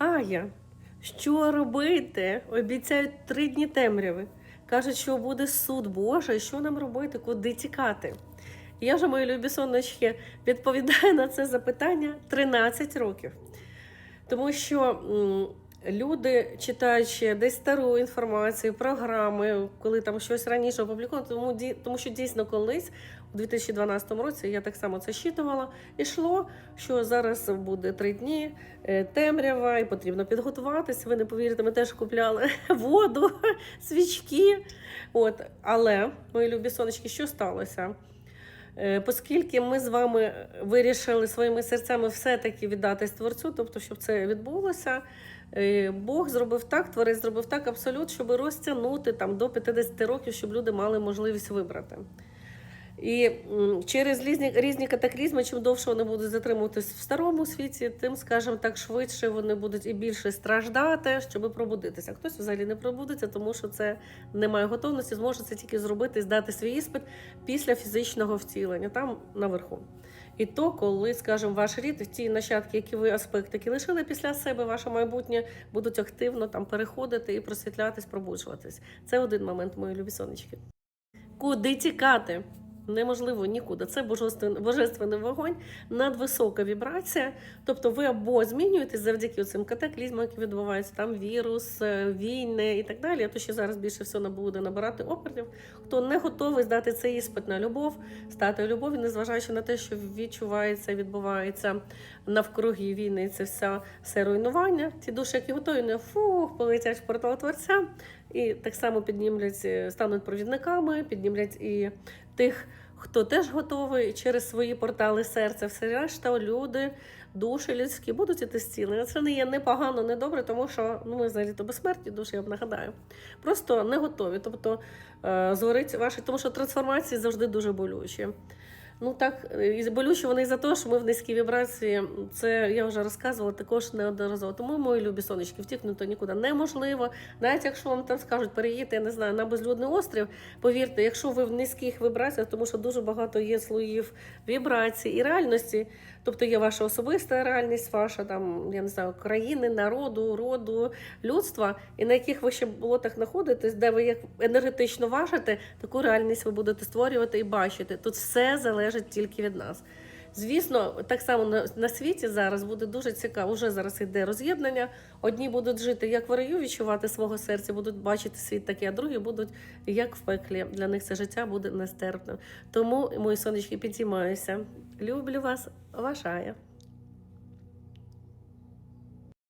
Ая, що робити? Обіцяють три дні темряви. Кажуть, що буде суд Божий, що нам робити, куди тікати? Я вже, мої любі сонечки, відповідаю на це запитання 13 років. Тому що люди, читаючи десь стару інформацію, програми, коли там щось раніше опубліковано, тому, тому що дійсно колись, у 2012 році, я так само це щитувала, ішло, що зараз буде три дні е, темрява, і потрібно підготуватися. Ви не повірите, ми теж купляли воду, свічки. От. Але, мої любі сонечки, що сталося? Е, Оскільки ми з вами вирішили своїми серцями все-таки віддатись Творцю, тобто, щоб це відбулося, е, Бог зробив так, Творець зробив так абсолют, щоб розтягнути там до 50 років, щоб люди мали можливість вибрати. І через різні, різні катаклізми, чим довше вони будуть затримуватись в старому світі, тим, скажімо так, швидше вони будуть і більше страждати, щоб пробудитися. Хтось взагалі не пробудеться, тому що це немає готовності, зможе це тільки зробити, здати свій іспит після фізичного втілення, там наверху. І то, коли, скажімо, ваш рід, ті нащадки, які ви аспектики лишили після себе, ваше майбутнє будуть активно там переходити і просвітлятись, пробуджуватись. Це один момент, мої любі сонечки. Куди тікати? Неможливо нікуди. Це божественний, вогонь, надвисока вібрація. Тобто ви або змінюєтесь завдяки цим катаклізмам, які відбуваються, там вірус, е, війни і так далі. То ще зараз більше всього буде набирати опертів. Хто не готовий здати цей іспит на любов, стати любові, незважаючи на те, що відчувається, відбувається навкруги війни, це вся все руйнування. Ті душі, які готові, не фух, полетять в портал творця, і так само піднімлять, е, стануть провідниками, піднімлять і тих, хто теж готовий через свої портали серця, все решта, люди, душі людські будуть іти зцілення. Це не є не погано, не добре, тому що ну, ми взагалі то безсмертні душі, я б нагадаю. Просто не готові. Тобто е, згорить ваші, тому що трансформації завжди дуже болючі. Ну так, е, і болючі вони за те, що ми в низькій вібрації. Це я вже розказувала також неодноразово. Тому мої любі сонечки, втікнути нікуди неможливо. Навіть якщо вам там скажуть, переїдьте, я не знаю, на безлюдний острів. Повірте, якщо ви в низьких вібраціях, тому що дуже багато є слоїв вібрацій і реальності. Тобто є ваша особиста реальність, ваша там, я не знаю, країни, народу, роду, людства, і на яких ви ще болотах знаходитесь, де ви як енергетично важите, таку реальність ви будете створювати і бачити. Тут все залежить тільки від нас. Звісно, так само на, світі зараз буде дуже цікаво. Уже зараз йде роз'єднання. Одні будуть жити як в раю, відчувати свого серця, будуть бачити світ такий, а другі будуть як в пеклі. Для них це життя буде нестерпним. Тому, мої сонечки, підіймаюся. Люблю вас, ваша Ая.